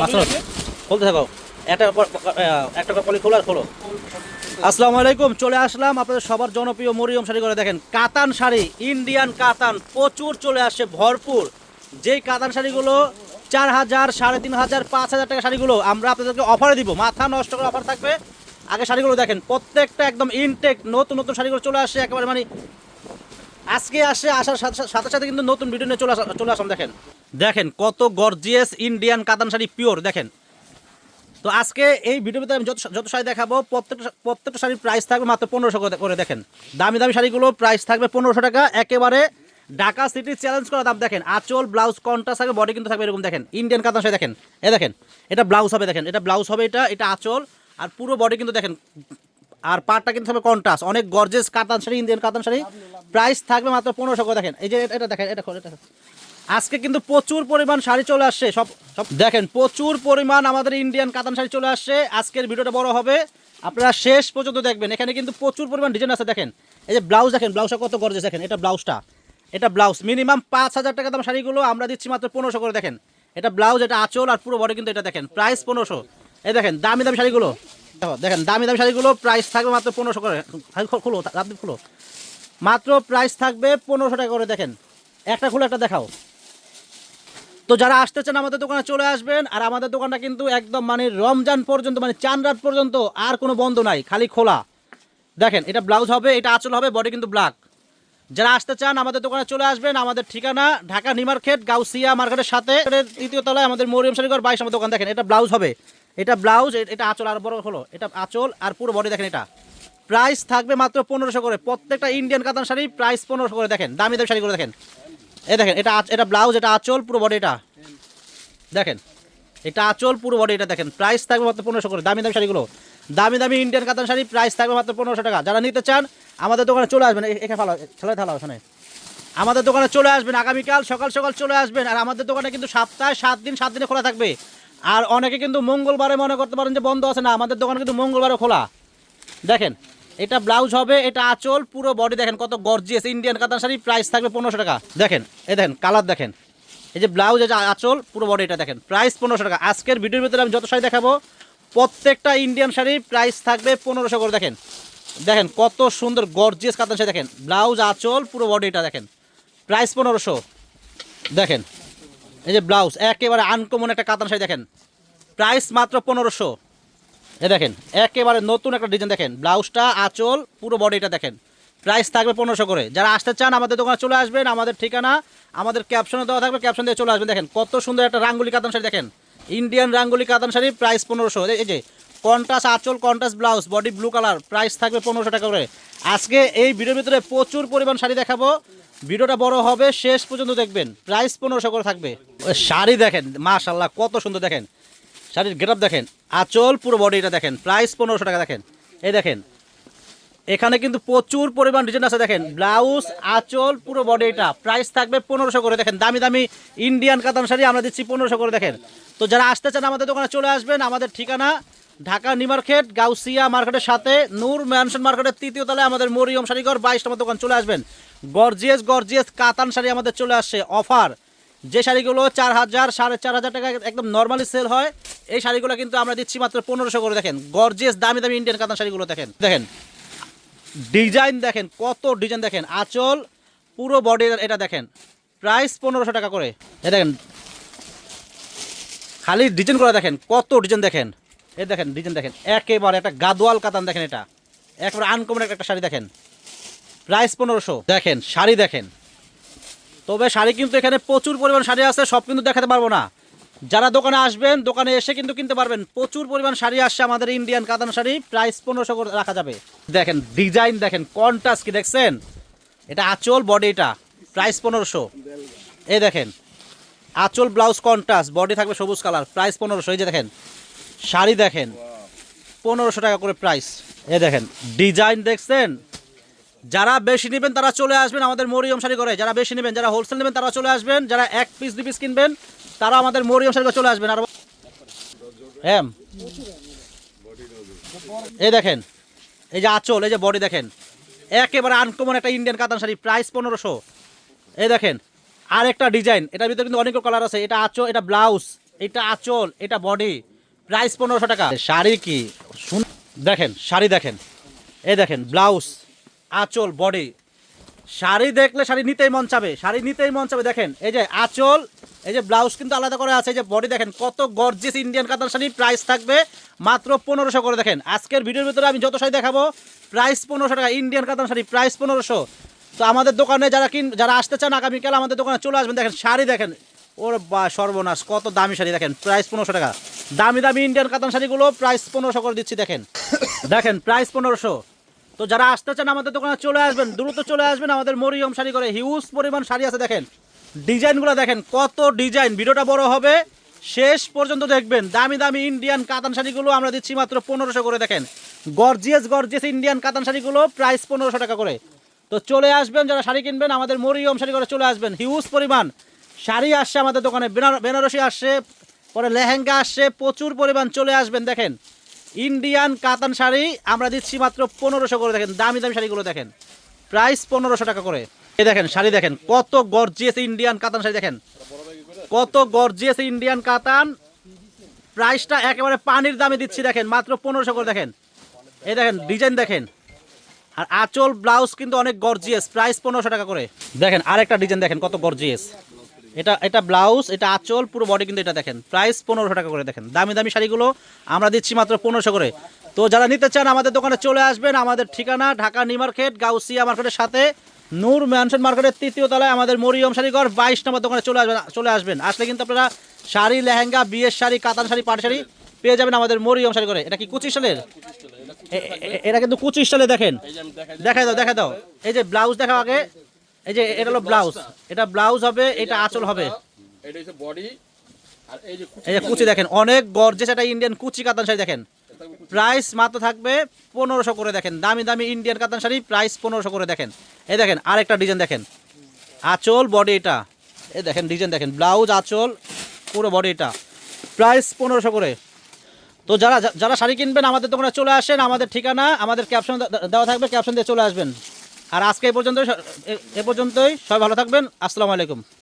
মাত্র খুলতে থাকো একটা একটা পলি খোলো আর খোলো। আসসালামু আলাইকুম চলে আসলাম আপনাদের সবার জনপ্রিয় মরিয়ম শাড়ি করে দেখেন কাতান শাড়ি ইন্ডিয়ান কাতান প্রচুর চলে আসছে ভরপুর। যেই কাতান শাড়িগুলো চার হাজার সাড়ে তিন হাজার পাঁচ হাজার টাকা শাড়িগুলো আমরা আপনাদেরকে অফারে দিব। মাথা নষ্ট করে অফার থাকবে। আগে শাড়িগুলো দেখেন প্রত্যেকটা একদম ইনটেক নতুন নতুন শাড়িগুলো চলে আসছে একেবারে মানে আজকে আসে, আসার সাথে সাথে কিন্তু নতুন ভিডিও নিয়ে চলে আসা চলে দেখেন। দেখেন কত গর্জিয়াস ইন্ডিয়ান কাতান শাড়ি পিওর দেখেন। তো আজকে এই ভিডিওতে আমি যত যত শাড়ি দেখাবো, প্রত্যেকটা প্রত্যেকটা শাড়ির প্রাইস থাকবে মাত্র পনেরোশো করে দেখেন। দামি দামি শাড়িগুলো প্রাইস থাকবে পনেরোশো টাকা, একেবারে ঢাকা সিটি চ্যালেঞ্জ করা দাম, দেখেন। আঁচল ব্লাউজ কন্ট্রাস্ট থাকবে বডি কিন্তু থাকবে এরকম, দেখেন। ইন্ডিয়ান কাতান শাড়ি, দেখেন। এ দেখেন, এটা ব্লাউজ হবে, দেখেন। এটা ব্লাউজ হবে এটা এটা আঁচল, আর পুরো বডি কিন্তু দেখেন আর পাটটা কিন্তু হবে কন্ট্রাস্ট অনেক গর্জেস কাতান শাড়ি ইন্ডিয়ান কাতান শাড়ি। প্রাইস থাকবে মাত্র পনেরোশো করে। দেখেন, এই যে এটা- দেখেন, এটা এটা আজকে কিন্তু প্রচুর পরিমাণ শাড়ি চলে আসছে। সব সব দেখেন, প্রচুর পরিমাণ আমাদের ইন্ডিয়ান কাতান শাড়ি চলে আসছে। আজকের ভিডিওটা বড় হবে। আপনারা শেষ পর্যন্ত দেখবেন। এখানে কিন্তু প্রচুর পরিমাণ ডিজাইন আছে। দেখেন, এই যে ব্লাউজ দেখেন ব্লাউজটা কত গর্জেস দেখেন, এটা ব্লাউজটা এটা ব্লাউজ মিনিমাম পাঁচ হাজার টাকা দাম শাড়িগুলো আমরা দিচ্ছি মাত্র পনেরোশো করে। দেখেন, এটা ব্লাউজ এটা আঁচল আর পুরো বডি কিন্তু এটা দেখেন। প্রাইস পনেরোশো। এই দেখেন, দামি দামি শাড়িগুলো। দেখেন, দামি দামি শাড়িগুলো প্রাইস থাকবে মাত্র পনেরোশো করে। খুলো রাত খুলো। মাত্র প্রাইস থাকবে পনেরোশো টাকা করে, দেখেন। একটা খুলে একটা দেখাও। তো যারা আসতে চান আমাদের দোকানে চলে আসবেন, আর আমাদের দোকানটা কিন্তু একদম মানে রমজান পর্যন্ত মানে চান রাত পর্যন্ত আর কোনো বন্ধ নাই, খালি খোলা। দেখেন, এটা ব্লাউজ হবে, এটা আঁচল হবে বডি কিন্তু ব্ল্যাক যারা আসতে চান আমাদের দোকানে চলে আসবেন, আমাদের ঠিকানা ঢাকা নিউ মার্কেট গাউসিয়া মার্কেটের সাথে। তৃতীয় তলায় আমাদের মরিয়ম শাড়িঘর বাইশ আমার দোকান, দেখেন, এটা ব্লাউজ হবে। এটা ব্লাউজ এটা আঁচল আর বড় হলো। এটা আঁচল আর পুরো বডি দেখেন এটা। প্রাইস থাকবে মাত্র পনেরোশো করে। প্রত্যেকটা ইন্ডিয়ান কাতান শাড়ি প্রাইস পনেরোশো করে। দেখেন, দামি দামি শাড়িগুলো দেখেন। এ দেখেন, এটা এটা ব্লাউজ, এটা আঁচল, পুরো বডি এটা। দেখেন, এটা আঁচল, পুরো বডি এটা দেখেন। প্রাইস থাকবে মাত্র পনেরোশো করে। দামি দামি শাড়িগুলো। দামি দামি ইন্ডিয়ান কাতান শাড়ি প্রাইস থাকবে মাত্র পনেরোশো টাকা। যারা নিতে চান, আমাদের দোকানে চলে আসবেন। এখানে ভালো ছেলে থালা ওখানে। আমাদের দোকানে চলে আসবেন। আগামীকাল সকাল সকাল চলে আসবেন। আর আমাদের দোকানে কিন্তু সপ্তাহে সাত দিন, সাত দিনে খোলা থাকবে। আর অনেকে কিন্তু মঙ্গলবারে মনে করতে পারেন যে বন্ধ আছে। না, আমাদের দোকান কিন্তু মঙ্গলবারে খোলা। দেখেন, এটা ব্লাউজ হবে, এটা আঁচল, পুরো বডি দেখেন কত গর্জিয়াস ইন্ডিয়ান কাতান শাড়ি প্রাইস থাকবে পনেরোশো টাকা। দেখেন এ দেখেন কালার দেখেন। এই যে ব্লাউজ যে আঁচল, পুরো বডি এটা দেখেন। প্রাইস পনেরোশো টাকা। আজকের ভিডিওর ভিতরে আমি যত শাড়ি দেখাবো, প্রত্যেকটা ইন্ডিয়ান শাড়ির প্রাইস থাকবে পনেরোশো করে, দেখেন। দেখেন, কত সুন্দর গর্জিয়াস কাতান শাড়ি দেখেন। ব্লাউজ, আঁচল, পুরো বডি এটা দেখেন। প্রাইস পনেরোশো। দেখেন। এই যে ব্লাউজ, একেবারে আনকমন একটা কাতান শাড়ি দেখেন। প্রাইস মাত্র পনেরোশো। এ দেখেন, একেবারে নতুন একটা ডিজাইন দেখেন। ব্লাউজটা আঁচল, পুরো বডিটা দেখেন। প্রাইস থাকবে পনেরোশো করে। যারা আসতে চান, আমাদের দোকানে চলে আসবেন, আমাদের ঠিকানা, আমাদের ক্যাপশনে দেওয়া থাকবে ক্যাপশন দিয়ে চলে আসবেন। দেখেন, কত সুন্দর একটা রাঙ্গুলি কাতান শাড়ি দেখেন। ইন্ডিয়ান রাঙ্গুলি কাতান শাড়ি, প্রাইস পনেরোশো। এই যে কন্টাস আঁচল contrast blouse body blue colour price থাকবে পনেরোশো টাকা করে। আজকে এই ভিডিওর ভিতরে প্রচুর পরিমাণ শাড়ি দেখাবো। ভিডিওটা বড় হবে, শেষ পর্যন্ত দেখবেন। প্রাইস পনেরোশো করে থাকবে। শাড়ি দেখেন মাশাল্লাহ কত সুন্দর দেখেন। শাড়ির গেটআপ দেখেন, আঁচল পুরো বডিটা দেখেন প্রাইস পনেরোশো টাকা দেখেন। এই দেখেন, এখানে কিন্তু প্রচুর পরিমাণ ডিজাইন আছে দেখেন ব্লাউজ আঁচল, পুরো বডিটা প্রাইস থাকবে পনেরোশো করে, দেখেন, দামি দামি ইন্ডিয়ান কাতান শাড়ি আমরা দিচ্ছি পনেরোশো করে, দেখেন। তো যারা আসতে চান আমাদের দোকানে চলে আসবেন, আমাদের ঠিকানা ঢাকা নিউ মার্কেট, গাউসিয়া মার্কেটের সাথে, নূর ম্যানশন মার্কেটের তৃতীয় তলায় আমাদের মরিয়ম শাড়িঘর বাইশ নম্বর দোকান চলে আসবেন। গর্জিয়াস গর্জিয়াস কাতান শাড়ি আমাদের চলে আসছে অফার। যে শাড়িগুলো চার হাজার, সাড়ে চার হাজার টাকা একদম নর্মালি সেল হয়, এই শাড়িগুলো কিন্তু আমরা দিচ্ছি মাত্র পনেরোশো করে, দেখেন। গর্জিয়াস, দামি দামি ইন্ডিয়ান কাতান শাড়িগুলো, দেখেন। দেখেন, ডিজাইন দেখেন, কত ডিজাইন দেখেন, আঁচল, পুরো বডি এটা দেখেন। প্রাইস পনেরোশো টাকা করে। এ দেখেন, খালি ডিজাইন করে দেখেন, কত ডিজাইন দেখেন। এ দেখেন ডিজাইন দেখেন, একেবারে একটা গাদোয়াল কাতান দেখেন এটা। একেবারে আনকমন একটা শাড়ি দেখেন। প্রাইস পনেরোশো। দেখেন, শাড়ি দেখেন। তবে শাড়ি কিন্তু এখানে প্রচুর পরিমাণ শাড়ি আছে, সব কিন্তু দেখাতে পারব না। যারা দোকানে আসবেন, দোকানে এসে কিন্তু কিনতে পারবেন। প্রচুর পরিমাণ শাড়ি আসছে আমাদের ইন্ডিয়ান কাতান শাড়ি, প্রাইস পনেরোশো করে রাখা যাবে। দেখেন, ডিজাইন দেখেন কন্টাস কি দেখছেন? এটা আঁচল বডি এটা। প্রাইস পনেরোশো। এই দেখেন, আঁচল ব্লাউজ কন্টাস বডি থাকবে সবুজ কালার, প্রাইস পনেরোশো। এই যে দেখেন, শাড়ি দেখেন, পনেরোশো টাকা করে প্রাইস। এ দেখেন, ডিজাইন দেখছেন? যারা বেশি নেবেন তারা চলে আসবেন আমাদের মরিয়ম শাড়ি করে যারা বেশি নেবেন, যারা হোলসেল নেবেন, তারা চলে আসবেন। যারা এক পিস দুই পিস কিনবেন, তারা আমাদের মরিয়ম শাড়ি চলে আসবেন। আর এম এই দেখেন, এই যে আঁচল, এই যে বডি দেখেন। একেবারে আনকমন একটা ইন্ডিয়ান কাতান শাড়ি প্রাইস পনেরোশো। এই দেখেন আর একটা ডিজাইন এটার ভিতরে কিন্তু অনেক কালার আছে। এটা আঁচল, এটা ব্লাউজ এটা আঁচল, এটা বডি প্রাইস পনেরোশো টাকা। শাড়ি কি? শুন দেখেন, শাড়ি দেখেন। এই দেখেন ব্লাউজ আঁচল বডি শাড়ি দেখলে শাড়ি নিতেই মন চাবে, শাড়ি নিতেই মন চাবে। দেখেন, এই যে আঁচল, এই যে ব্লাউজ কিন্তু আলাদা করে আছে, এই যে বডি দেখেন, কত গর্জিস ইন্ডিয়ান কাতান শাড়ি প্রাইস থাকবে মাত্র পনেরোশো করে। দেখেন, আজকের ভিডিওর ভিতরে আমি যত শাড়ি দেখাবো প্রাইস পনেরোশো টাকা ইন্ডিয়ান কাতান শাড়ি প্রাইস পনেরোশো। তো আমাদের দোকানে যারা কিন, যারা আসতে চান আগামীকাল, আমাদের দোকানে চলে আসবেন। দেখেন, শাড়ি দেখেন, ওর বা, সর্বনাশ, কত দামি শাড়ি। দেখেন প্রাইস পনেরোশো টাকা। দামি দামি ইন্ডিয়ান কাতান শাড়িগুলো প্রাইস পনেরোশো করে দিচ্ছি, দেখেন। দেখেন প্রাইস পনেরোশো। তো যারা আসতে চান আমাদের দোকানে চলে আসবেন, দ্রুত চলে আসবেন আমাদের মরিয়ম শাড়ি করে হিউজ পরিমাণ শাড়ি আছে দেখেন। ডিজাইনগুলো দেখেন, কত ডিজাইন, ভিডিওটা বড় হবে, শেষ পর্যন্ত দেখবেন। দামি দামি ইন্ডিয়ান কাতান শাড়িগুলো আমরা দিচ্ছি মাত্র পনেরোশো করে, দেখেন। গর্জিয়াস গর্জিয়াস ইন্ডিয়ান কাতান শাড়িগুলো প্রাইস পনেরোশো টাকা করে। তো চলে আসবেন, যারা শাড়ি কিনবেন, আমাদের মরিয়ম শাড়ি করে চলে আসবেন। হিউজ পরিমাণ শাড়ি আসছে আমাদের দোকানে, বেনার- বেনারসি আসছে, পরে লেহেঙ্গা আসছে, প্রচুর পরিমাণ চলে আসবেন, দেখেন। ইন্ডিয়ান কাতান শাড়ি, আমরা দিচ্ছি মাত্র পনেরোশো করে। দেখেন, দামি দামি শাড়িগুলো দেখেন। প্রাইস পনেরোশো টাকা করে। এই দেখেন, শাড়ি দেখেন, কত গর্জিয়াস ইন্ডিয়ান কাতান শাড়ি দেখেন। কত গর্জিয়াস ইন্ডিয়ান কাতান। প্রাইসটা একেবারে পানির দামে দিচ্ছি, দেখেন, মাত্র পনেরোশো করে, দেখেন। এই দেখেন, ডিজাইন দেখেন। আর আঁচল, ব্লাউজ কিন্তু অনেক গর্জিয়াস, প্রাইস পনেরোশো টাকা করে। দেখেন, আরেকটা ডিজাইন দেখেন, কত গর্জিয়াস। এটা এটা ব্লাউজ এটা আঁচল পুরো বডি কিন্তু এটা দেখেন। প্রাইস পনেরোশো টাকা করে দেখেন। দামি দামি শাড়িগুলো আমরা দিচ্ছি মাত্র পনেরোশো করে। তো যারা নিতে চান আমাদের দোকানে চলে আসবেন আমাদের ঠিকানা ঢাকা নিউ মার্কেট গাউসিয়া মার্কেটের সাথে নূর ম্যানশন মার্কেটের তৃতীয় তলায় আমাদের মরিয়ম শাড়িঘর বাইশ নম্বর দোকানে চলে আসবেন চলে আসবেন। আসলে কিন্তু আপনারা শাড়ি লেহেঙ্গা বিয়ের শাড়ি কাতান শাড়ি পাট শাড়ি পেয়ে যাবেন আমাদের মরিয়ম শাড়ি করে এটা কি কুচি স্টাইলের এ- এ- এটা কিন্তু কুচি স্টাইলে দেখেন। দেখাই দাও দেখাই দাও। এই যে ব্লাউজ দেখা আগে। এই যে এটা হলো ব্লাউজ। এটা ব্লাউজ হবে এটা আঁচল হবে। এটা হচ্ছে বডি আর এই যে এই যে কুচি দেখেন অনেক গর্জেস একটা ইন্ডিয়ান কুচি কাতান শাড়ি দেখেন। প্রাইস মাত্র থাকবে পনেরোশো করে দেখেন দামি দামি ইন্ডিয়ান কাতান শাড়ি প্রাইস পনেরোশো করে দেখেন। এই দেখেন আরেকটা ডিজাইন দেখেন। আঁচল বডি এটা। এই দেখেন ডিজাইন দেখেন ব্লাউজ আঁচল পুরো বডি এটা। প্রাইস পনেরোশো করে। তো যারা যারা শাড়ি কিনবেন আমাদের দোকানে চলে আসেন আমাদের ঠিকানা আমাদের ক্যাপশন দেওয়া থাকবে ক্যাপশন দিয়ে চলে আসবেন। আর আজকে এ পর্যন্ত এ পর্যন্তই সবাই ভালো থাকবেন। আসসালামু আলাইকুম।